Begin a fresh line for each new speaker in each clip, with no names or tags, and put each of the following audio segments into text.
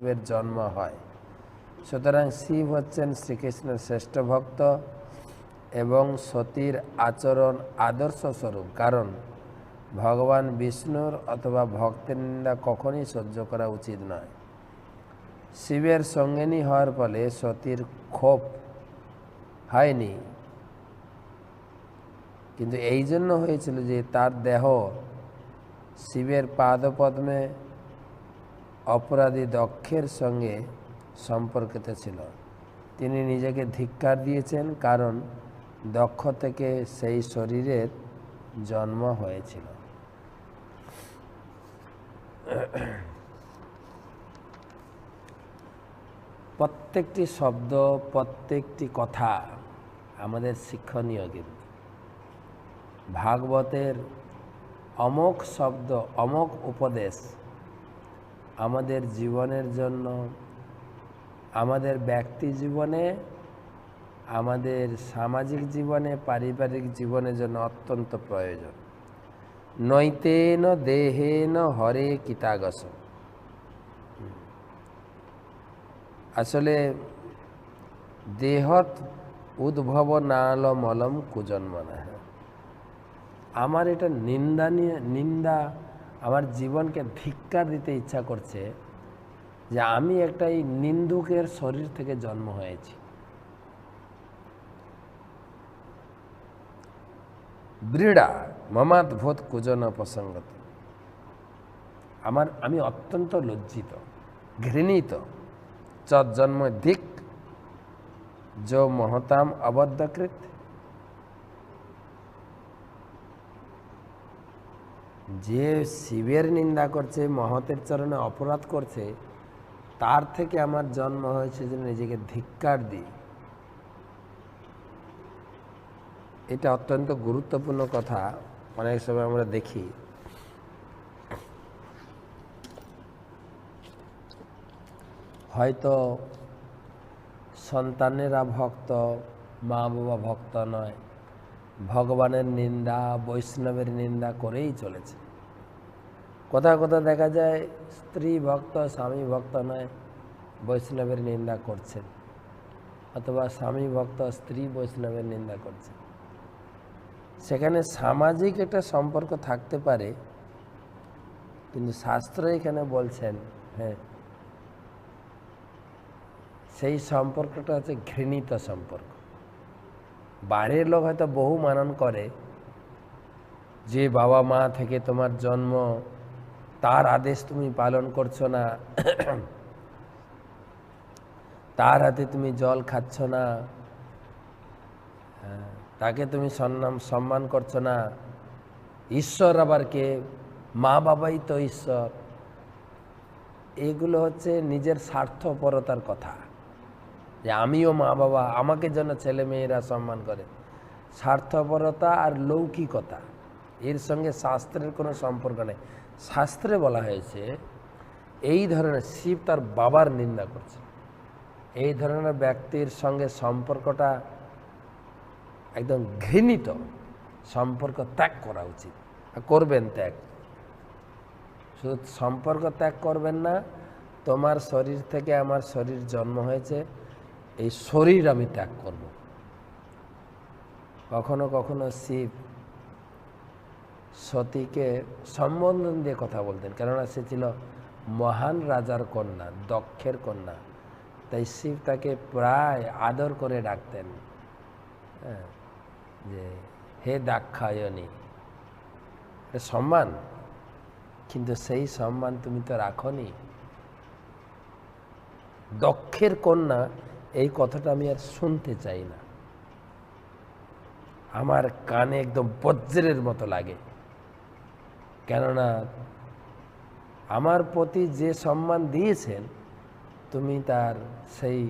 শিবের জন্ম হয়। সুতরাং শিব হচ্ছেন শ্রীকৃষ্ণের শ্রেষ্ঠ ভক্ত এবং সতীর আচরণ আদর্শ স্বরূপ। কারণ ভগবান বিষ্ণুর অথবা ভক্তের নিন্দা কখনই সহ্য করা উচিত নয়। শিবের সঙ্গিনী হওয়ার ফলে সতীর ক্ষোভ হয়নি। কিন্তু এই জন্য হয়েছিল যে তার দেহ শিবের পাদপদ্মে অপরাধী দক্ষের সঙ্গে সম্পর্কিত ছিল। তিনি নিজেকে ধিক্কার দিয়েছেন কারণ দক্ষ থেকে সেই শরীরের জন্ম হয়েছিল। প্রত্যেকটি শব্দ, প্রত্যেকটি কথা আমাদের শিক্ষণীয় কিন্তু। ভাগবতের অমোক শব্দ অমোক উপদেশ আমাদের জীবনের জন্য, আমাদের ব্যক্তি জীবনে, আমাদের সামাজিক জীবনে, পারিবারিক জীবনের জন্য অত্যন্ত প্রয়োজন। নৈতেন দেহেন হরে কিতাগস। আসলে দেহত উদ্ভব নাল মলম কুজন্মনা আমার এটা নিন্দা নিয়ে, নিন্দা আমার জীবনকে ধিক্কার দিতে ইচ্ছা করছে যে আমি একটা এই নিন্দুকের শরীর থেকে জন্ম হয়েছি। বৃড়া মমাদ্ভুত কুজন প্রসঙ্গত। আমার আমি অত্যন্ত লজ্জিত ঘৃণিত জন্ম দিক যো মহতাম অবদ্ধকৃত। যে শিবের নিন্দা করছে, মহতের চরণে অপরাধ করছে, তার থেকে আমার জন্ম হয়েছে যে নিজেকে ধিক্কার দিই। এটা অত্যন্ত গুরুত্বপূর্ণ কথা। অনেক সময় আমরা দেখি। হয়তো সন্তানেরা ভক্ত মা বাবা ভক্ত নয়। ভগবানের নিন্দা, বৈষ্ণবের নিন্দা করেই চলেছে। কোথাও কোথাও দেখা যায়, স্ত্রী ভক্ত, স্বামী ভক্ত নয়, বৈষ্ণবের নিন্দা করছেন অথবা স্বামী ভক্ত, স্ত্রী বৈষ্ণবের নিন্দা করছেন সেখানে সামাজিক একটা সম্পর্ক থাকতে পারে, কিন্তু শাস্ত্র এখানে বলছেন হ্যাঁ সেই সম্পর্কটা হচ্ছে ঘৃণিত সম্পর্ক। বাইরের লোক হয়তো বহু মানন করে, যে বাবা মা থেকে তোমার জন্ম তার আদেশ তুমি পালন করছ না। তার হাতে তুমি জল খাচ্ছ না। হ্যাঁ, তাকে তুমি সম্মান সম্মান করছ না। ঈশ্বর আবার কে? মা বাবাই তো ঈশ্বর। এগুলো হচ্ছে নিজের স্বার্থপরতার কথা। যে আমিও মা বাবা আমাকে যেন ছেলে মেয়েরা সম্মান করে। স্বার্থপরতা আর লৌকিকতা। এর সঙ্গে শাস্ত্রের কোনো সম্পর্ক নেই। শাস্ত্রে বলা হয়েছে, এই ধরনের শিব তার বাবার নিন্দা করছে। এই ধরনের ব্যক্তির সঙ্গে সম্পর্কটা একদম ঘৃণিত। সম্পর্ক ত্যাগ করা উচিত। করবেন ত্যাগ। শুধু সম্পর্ক ত্যাগ করবেন না, তোমার শরীর থেকে আমার শরীর জন্ম হয়েছে, এই শরীর আমি ত্যাগ করব। কখনো কখনো শিব সতীকে সম্বোধন দিয়ে কথা বলতেন। কেননা সে ছিল মহান রাজার কন্যা, দক্ষের কন্যা। তাই শিব তাকে প্রায় আদর করে ডাকতেন। হ্যাঁ যে, হে দাক্ষায়নী সম্মান। কিন্তু সেই সম্মান তুমি তো রাখনি। দক্ষের কন্যা, এই কথাটা আমি আর শুনতে চাই না। আমার কানে একদম বজ্রের মতো লাগে। কেননা আমার প্রতি যে সম্মান দিয়েছেন, তুমি তার সেই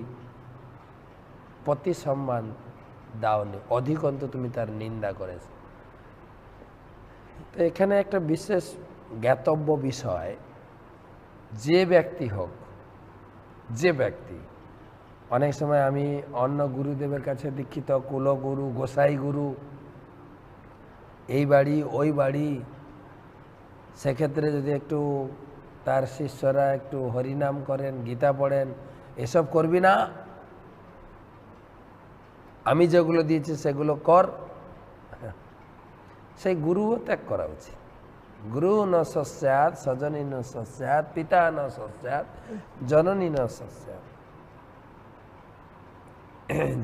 প্রতি সম্মান দাওনি অধিকন্ত তুমি তার নিন্দা করেছ। তো এখানে একটা বিশেষ জ্ঞাতব্য বিষয়, যে ব্যক্তি হোক, যে ব্যক্তি, অনেক সময় আমি অন্য গুরুদেবের কাছে দীক্ষিত, কুলগুরু গোসাই গুরু এই বাড়ি, ওই বাড়ি সেক্ষেত্রে যদি একটু তার শিষ্যরা একটু হরিনাম করেন, গীতা পড়েন, এসব করবি না। আমি যেগুলো দিয়েছি সেগুলো কর। সেই গুরুও ত্যাগ করা উচিত। গুরু ন সস্যাত স্বজনী ন সস্যাত পিতা ন সস্যাত জননী ন সস্যাত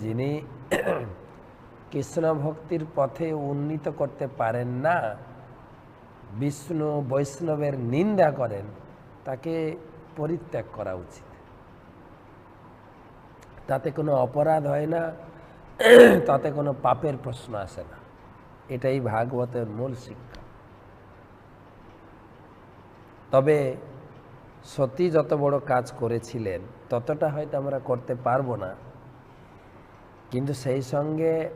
যিনি কৃষ্ণ ভক্তির পথে উন্নীত করতে পারেন না বিষ্ণু বৈষ্ণবের নিন্দা করেন, তাকে পরিত্যাগ করা উচিত। তাতে কোনো অপরাধ হয় না, তাতে কোনো পাপের প্রশ্ন আসে না। এটাই ভাগবতের মূল শিক্ষা। তবে সতী যত বড় কাজ করেছিলেন, ততটা হয়তো আমরা করতে পারব না। কিন্তু সেই সঙ্গে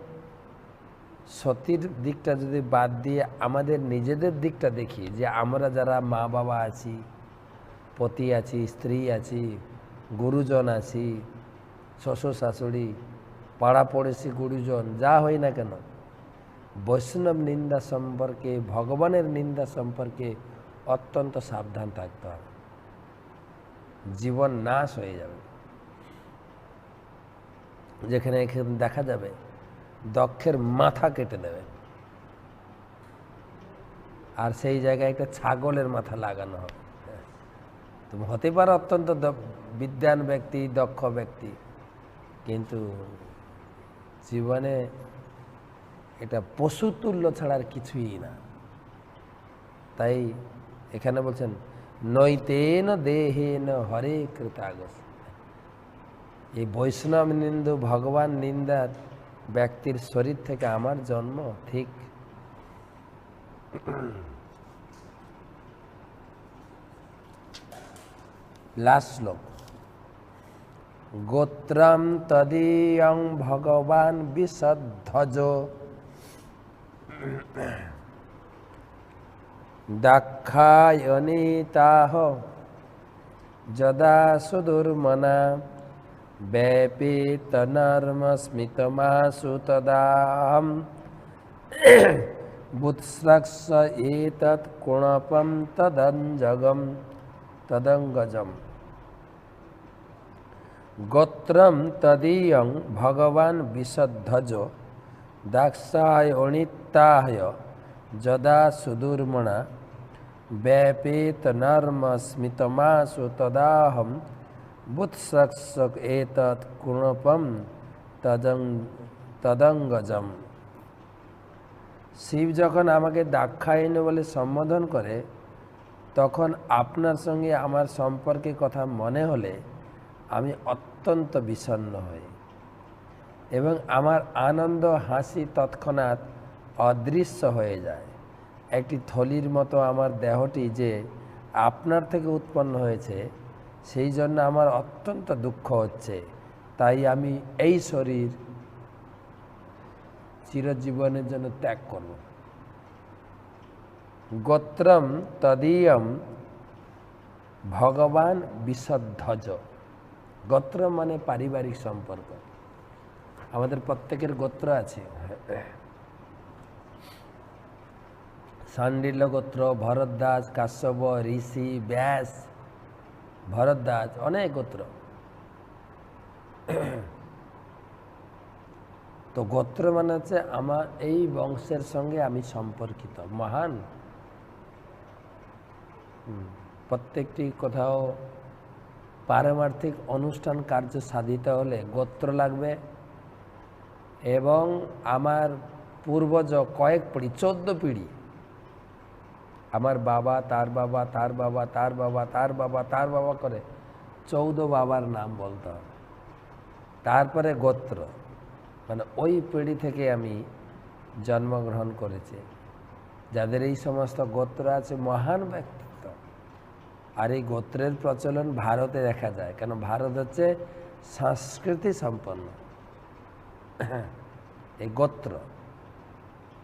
সতীর দিকটা যদি বাদ দিয়ে আমাদের নিজেদের দিকটা দেখি, যে আমরা যারা মা বাবা আছি, পতি আছি, স্ত্রী আছি, গুরুজন আছি, শ্বশুর শাশুড়ি, পাড়া পড়োশি গুরুজন, যা হই না কেন, বৈষ্ণব নিন্দা সম্পর্কে, ভগবানের নিন্দা সম্পর্কে অত্যন্ত সাবধান থাকতে হবে। জীবন নাশ হয়ে যাবে। যেখানে এখানে দেখা যাবে দক্ষের মাথা কেটে দেবে। আর সেই জায়গায় একটা ছাগলের মাথা লাগানো হবে। তুমি হতে পারো অত্যন্ত বিদ্যান ব্যক্তি, দক্ষ ব্যক্তি। কিন্তু জীবনে এটা পশু তুল্য ছাড়া আর কিছুই না। তাই এখানে বলছেন, নৈতেন দেহেন হরে কৃতাগস। এই বৈষ্ণব নিন্দু ভগবান নিন্দার ব্যক্তির শরীর থেকে আমার জন্ম, ঠিক? লাস্ট শ্লোক। গোত্রম তদীয়ং ভগবান বিশদ্ধজ দাক্ষায়নিতাহ যদা সুদুর্মনা। ব্যপীতনর্মস্মিতমাসু তদাহম বুৎস্রক্ষ এতৎ কুণপম তদঞ্জগম তদঙ্গজম গোত্রম তদীয়ং ভগবান বিশদ্ধজ দাক্ষায় অণিত্তায় যদা সুদুর্মণা ব্যপীত নর্ম স্মিতমাসু তদাহম বুৎসক এতৎ কুণপম তদং তদঙ্গজম শিব যখন আমাকে দাক্ষায়ণ বলে সম্বোধন করে, তখন আপনার সঙ্গে আমার সম্পর্কে কথা মনে হলে আমি অত্যন্ত বিষণ্ণ হই এবং আমার আনন্দ হাসি তৎক্ষণাৎ অদৃশ্য হয়ে যায়। একটি থলির মতো আমার দেহটি যে আপনার থেকে উৎপন্ন হয়েছে সেই জন্য আমার অত্যন্ত দুঃখ হচ্ছে। তাই আমি এই শরীর চিরজীবনের জন্য ত্যাগ করব। গোত্রম তদীয়ম ভগবান বিশদ্ধজ গোত্র মানে পারিবারিক সম্পর্ক। আমাদের প্রত্যেকের গোত্র আছে। সান্ডিল্য গোত্র ভরদ্বাজ কাশ্যপ, ঋষি, ব্যাস ভরদ্বাজ অনেক গোত্র। তো গোত্র মানে হচ্ছে আমার এই বংশের সঙ্গে আমি সম্পর্কিত, মহান। প্রত্যেকটি কোথাও পারমার্থিক অনুষ্ঠান কার্য সাধিত হলে গোত্র লাগবে এবং আমার পূর্বজ কয়েক পিঢ়ি চোদ্দ পিঢ়ি আমার বাবা, তার বাবা তার বাবা তার বাবা তার বাবা তার বাবা করে চৌদ্দ বাবার নাম বলতে হবে। তারপরে গোত্র। মানে ওই পিঢ়ি থেকে আমি জন্মগ্রহণ করেছি। যাদের এই সমস্ত গোত্র আছে, মহান ব্যক্তিত্ব। আর এই গোত্রের প্রচলন ভারতে দেখা যায়। কেন? ভারত হচ্ছে সংস্কৃতি সম্পন্ন। এই গোত্র।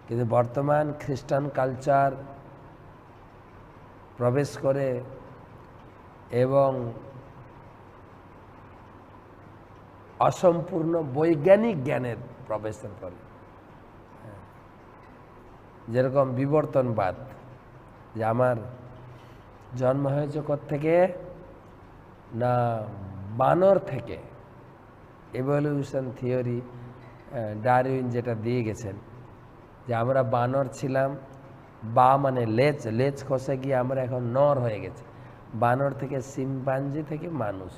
কিন্তু বর্তমান খ্রিস্টান কালচার প্রবেশ করে এবং অসম্পূর্ণ বৈজ্ঞানিক জ্ঞানের প্রবেশের করে যেরকম বিবর্তনবাদ, যে আমার জন্ম হয়েছে থেকে না বানর থেকে এভলিউশন থিওরি ডারউইন যেটা দিয়ে গেছেন, যে আমরা বানর ছিলাম বা মানে লেজ লেজ খসে গিয়ে আমরা এখন নর হয়ে গেছে। বানর থেকে সিম্পাঞ্জি থেকে মানুষ।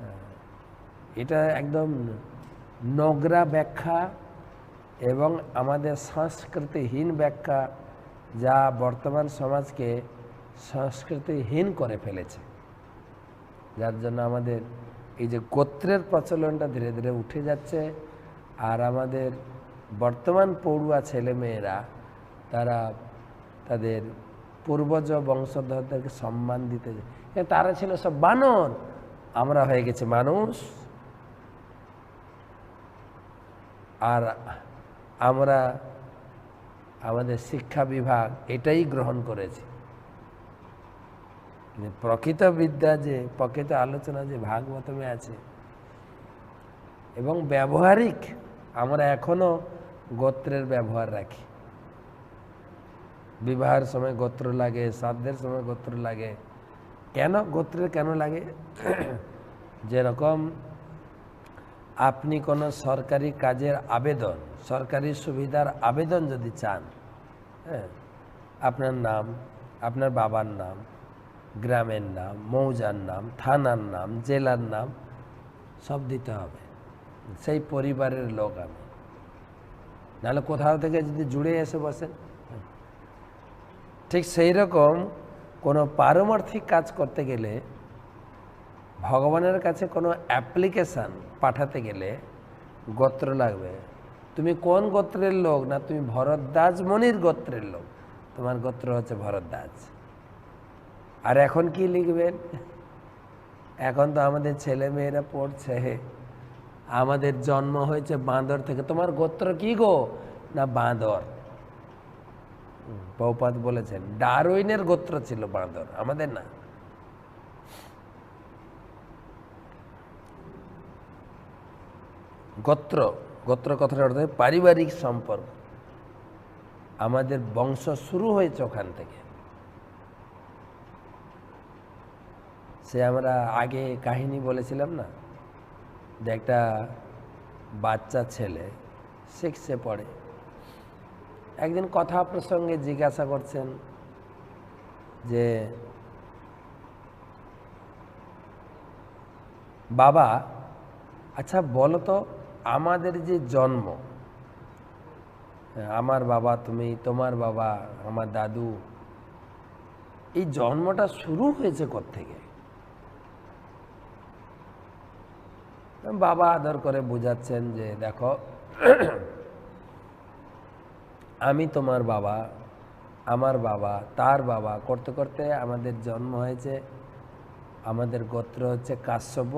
হ্যাঁ, এটা একদম নোংরা ব্যাখ্যা এবং আমাদের সংস্কৃতিহীন ব্যাখ্যা যা বর্তমান সমাজকে সংস্কৃতিহীন করে ফেলেছে। যার জন্য আমাদের এই যে গোত্রের প্রচলনটা ধীরে ধীরে উঠে যাচ্ছে। আর আমাদের বর্তমান পড়ুয়া ছেলেমেয়েরা তারা তাদের পূর্বজ বংশধরদেরকে সম্মান দিতে যায়। তারা ছিল সব বানর। আমরা হয়ে গেছে মানুষ। আর আমরা আমাদের শিক্ষা বিভাগ এটাই গ্রহণ করেছি। কিন্তু প্রকৃত বিদ্যা যে, প্রকৃত আলোচনা যে ভাগবতমে আছে, এবং ব্যবহারিক, আমরা এখনও গোত্রের ব্যবহার রাখি। বিবাহের সময় গোত্র লাগে, শ্রাদ্ধের সময় গোত্র লাগে। কেন গোত্রের কেন লাগে? যেরকম আপনি কোনো সরকারি কাজের আবেদন, সরকারি সুবিধার আবেদন যদি চান হ্যাঁ আপনার নাম, আপনার বাবার নাম, গ্রামের নাম, মৌজার নাম, থানার নাম, জেলার নাম, সব দিতে হবে। সেই পরিবারের লোক আমি। নাহলে কোথাও থেকে যদি জুড়ে এসে বসেন। ঠিক সেই রকম কোনো পারমার্থিক কাজ করতে গেলে, ভগবানের কাছে কোনো অ্যাপ্লিকেশান পাঠাতে গেলে গোত্র লাগবে। তুমি কোন গোত্রের লোক না তুমি ভরদ্বাজ মনির গোত্রের লোক? তোমার গোত্র হচ্ছে ভরদ্বাজ। আর এখন কি লিখবেন? এখন তো আমাদের ছেলে মেয়েরা পড়ছে। আমাদের জন্ম হয়েছে বাঁদর থেকে। তোমার গোত্র কি গো? না বাঁদর। বহুপাত বলেছেন, ডারউইনের গোত্র ছিল বাঁদর, আমাদের না। গোত্র গোত্র কথাটা অর্থ পারিবারিক সম্পর্ক। আমাদের বংশ শুরু হয়েছে ওখান থেকে। সে আমরা আগে কাহিনী বলেছিলাম না, যে একটা বাচ্চা ছেলে, সিক্সে পড়ে। একদিন কথা প্রসঙ্গে জিজ্ঞাসা করছেন যে, বাবা আচ্ছা বলো তো, আমাদের যে জন্ম, আমার বাবা তুমি, তোমার বাবা, আমার দাদু, এই জন্মটা শুরু হয়েছে থেকে বাবা আদর করে বোঝাচ্ছেন যে, দেখো আমি তোমার বাবা, আমার বাবা, তার বাবা করতে করতে আমাদের জন্ম হয়েছে, আমাদের গোত্র হচ্ছে কাশ্যপ।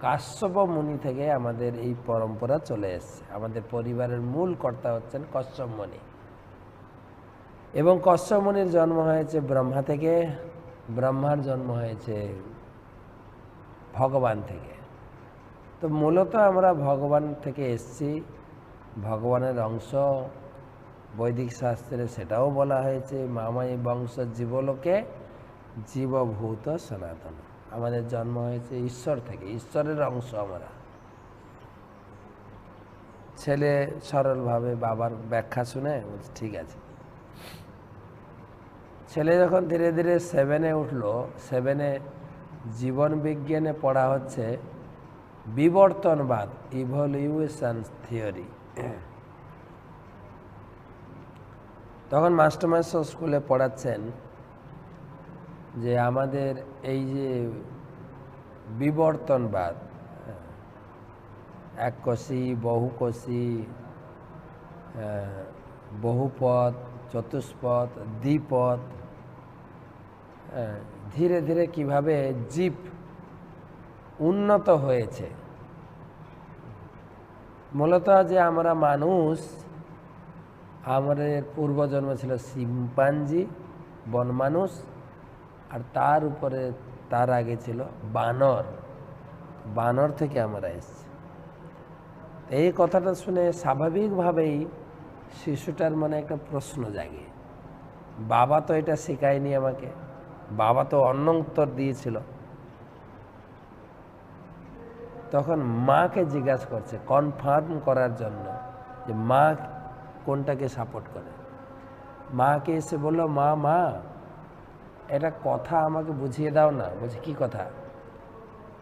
কাশ্যপ মুনি থেকে আমাদের এই পরম্পরা চলে এসছে। আমাদের পরিবারের মূল কর্তা হচ্ছেন কশ্যপ মুনি। এবং কশ্যপ মুনির জন্ম হয়েছে ব্রহ্মা থেকে। ব্রহ্মার জন্ম হয়েছে ভগবান থেকে। তো মূলত আমরা ভগবান থেকে এসছি, ভগবানের অংশ। বৈদিক শাস্ত্রে সেটাও বলা হয়েছে, মামাই বংশ জীবলোকে জীবভূত সনাতন। আমাদের জন্ম হয়েছে ঈশ্বর থেকে, ঈশ্বরের অংশ আমরা। ছেলে সরলভাবে বাবার ব্যাখ্যা শুনে ঠিক আছে। ছেলে যখন ধীরে ধীরে সেভেনে উঠল সেভেনে জীবন বিজ্ঞানে পড়া হচ্ছে বিবর্তনবাদ ইভলিউশন থিওরি তখন মাস্টারমাস্টার স্কুলে পড়াচ্ছেন যে আমাদের এই যে বিবর্তনবাদ এককোষী, বহুকোষী বহুপদ, চতুষ্পদ, দ্বিপদ ধীরে ধীরে কীভাবে জীব উন্নত হয়েছে। মূলত যে আমরা মানুষ আমাদের পূর্বজন্ম ছিল সিম্পাঞ্জি বন মানুষ আর তার উপরে, তার আগে ছিল বানর। বানর থেকে আমরা এসছি। এই কথাটা শুনে স্বাভাবিকভাবেই শিশুটার মনে একটা প্রশ্ন জাগে। বাবা তো এটা শেখায়নি আমাকে। বাবা তো অন্য উত্তর দিয়েছিল। তখন মাকে জিজ্ঞাসা করছে কনফার্ম করার জন্য যে, মা কোনটাকে সাপোর্ট করে? মাকে এসে বলল, মা মা এটা কথা আমাকে বুঝিয়ে দাও না। বলছে, কি কথা?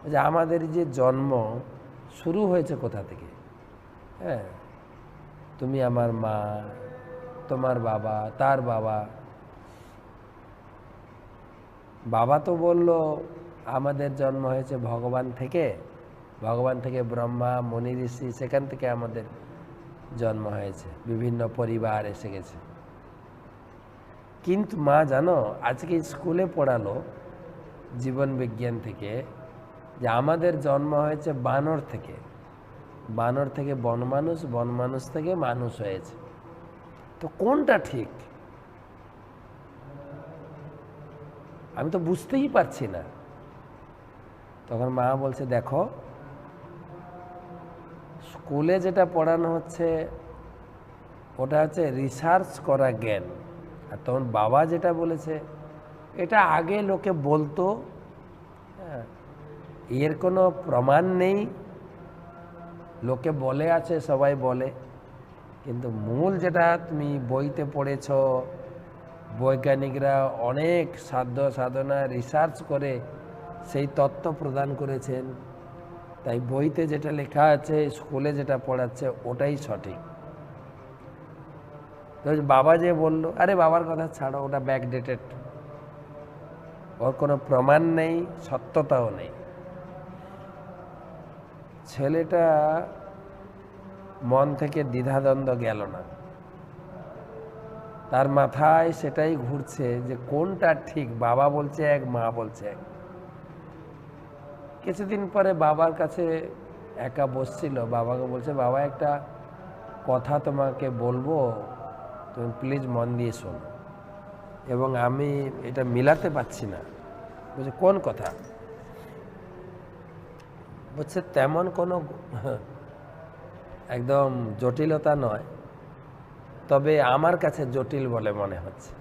যে আমাদের যে জন্ম শুরু হয়েছে কোথা থেকে? হ্যাঁ তুমি আমার মা, তোমার বাবা, তার বাবা। বাবা তো বলল, আমাদের জন্ম হয়েছে ভগবান থেকে ভগবান থেকে ব্রহ্মা, মনি, ঋষি, সেখান থেকে আমাদের জন্ম হয়েছে, বিভিন্ন পরিবার এসে গেছে। কিন্তু মা জানো, আজকে স্কুলে পড়ালো জীবন বিজ্ঞান থেকে যে আমাদের জন্ম হয়েছে বানর থেকে। বানর থেকে বনমানুষ বনমানুষ থেকে মানুষ হয়েছে। তো কোনটা ঠিক? আমি তো বুঝতেই পারছি না। তখন মা বলছে, দেখো স্কুলে যেটা পড়ানো হচ্ছে ওটা হচ্ছে রিসার্চ করা জ্ঞান। আর তখন বাবা যেটা বলেছে এটা আগে লোকে বলতো হ্যাঁ, এর কোনো প্রমাণ নেই। লোকে বলে আছে সবাই বলে। কিন্তু মূল যেটা তুমি বইতে পড়েছ বৈজ্ঞানিকরা অনেক সাধ্য সাধনা রিসার্চ করে সেই তত্ত্ব প্রদান করেছেন। তাই বইতে যেটা লেখা আছে, স্কুলে যেটা পড়াচ্ছে, ওটাই সঠিক। তো বাবা যে বলল, আরে বাবার কথা ছাড়ো, ওটা ব্যাকডেটেড ওর কোনো প্রমাণ নেই, সত্যতাও নেই। ছেলেটা মন থেকে দ্বিধাদ্বন্দ্ব গেল না। তার মাথায় সেটাই ঘুরছে যে কোনটা ঠিক, বাবা বলছে এক, মা বলছে এক। কিছুদিন পরে বাবার কাছে একা বসছিল। বাবাকে বলছে, বাবা, একটা কথা তোমাকে বলব, তুমি প্লিজ মন দিয়ে শোনো। এবং আমি এটা মিলাতে পারছি না। বলছে, কোন কথা? বলছে, তেমন কোনো একদম জটিলতা নয়, তবে আমার কাছে জটিল বলে মনে হচ্ছে।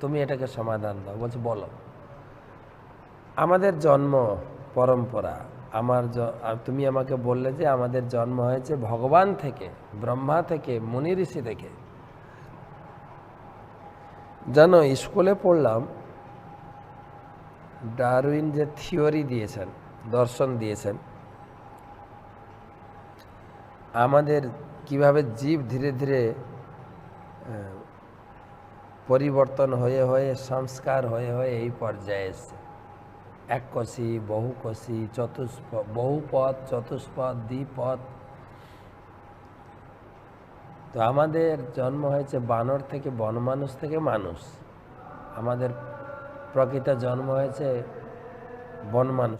তুমি এটাকে সমাধান দাও। বলছে, বলো। আমাদের জন্ম পরম্পরা। আমার তুমি আমাকে বললে যে আমাদের জন্ম হয়েছে ভগবান থেকে, ব্রহ্মা থেকে, মুনি ঋষি থেকে। জানো স্কুলে পড়লাম, ডারউইন যে থিওরি দিয়েছেন, দর্শন দিয়েছেন, আমাদের কীভাবে জীব ধীরে ধীরে পরিবর্তন হয়ে হয়ে, সংস্কার হয়ে হয়ে এই পর্যায়ে এসছে। এককোষী বহুকোষী চতুষ্প বহুপদ চতুষ্পদ দ্বিপদ তো আমাদের জন্ম হয়েছে বানর থেকে বনমানুষ থেকে মানুষ। আমাদের প্রকৃত জন্ম হয়েছে বনমানুষ।